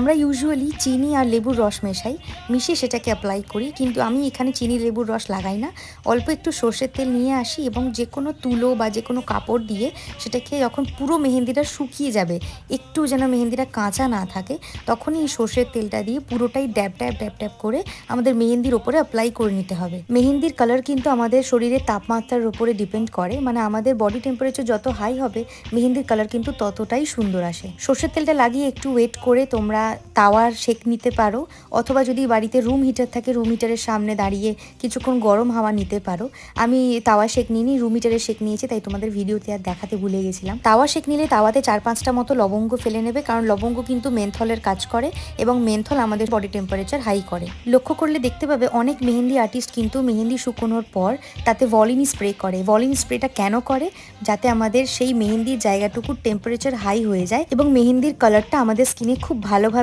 আমরা ইউজুয়ালি চিনি আর লেবুর রস মেশাই, মিশিয়ে সেটাকে অ্যাপ্লাই করি, কিন্তু আমি এখানে চিনি লেবুর রস লাগাই না। অল্প একটু সর্ষের তেল নিয়ে আসি এবং যে কোনো তুলো বা যে কোনো কাপড় দিয়ে সেটাকে যখন পুরো মেহেন্দিটা শুকিয়ে যাবে, একটু যেন মেহেন্দিটা কাঁচা না থাকে, তখনই এই সর্ষের তেলটা দিয়ে পুরোটাই ড্যাব ড্যাব ড্যাব ড্যাব করে আমাদের মেহেন্দির ওপরে অ্যাপ্লাই করে নিতে হবে। মেহেন্দির কালার কিন্তু আমাদের শরীরের তাপমাত্রার উপরে ডিপেন্ড করে মানে আমাদের বডি টেম্পারেচার যত হাই হবে, মেহেন্দির কালার কিন্তু ততটাই সুন্দর আসে। সর্ষের তেলটা লাগিয়ে একটু ওয়েট করে তোমরা তাওয়ার সেক নিতে পারো, অথবা যদি বাড়িতে রুম হিটার থাকে রুম হিটারের সামনে দাঁড়িয়ে কিছুক্ষণ গরম হাওয়া নিতে পারো। আমি তাওয়া শেক নিইনি রুম হিটারের শেক নিয়েছি, তাই তোমাদের ভিডিওতে আর দেখাতে ভুলে গেছিলাম। তাওয়া শেক নিলে তাওয়াতে চার পাঁচটা মতো লবঙ্গ ফেলে নেবে, কারণ লবঙ্গ কিন্তু মেনথলের কাজ করে, এবং মেনথল আমাদের বডি টেম্পারেচার হাই করে। লক্ষ্য করলে দেখতে পাবে অনেক মেহেন্দি আর্টিস্ট কিন্তু মেহেন্দি শুকোনোর পর তাতে ভলিনি স্প্রে করে। ভলিনি স্প্রেটা কেন করে? যাতে আমাদের সেই মেহেন্দির জায়গাটুকুর টেম্পারেচার হাই হয়ে যায়, এবং মেহেন্দির কালারটা আমাদের স্কিনে খুব ভালোভাবে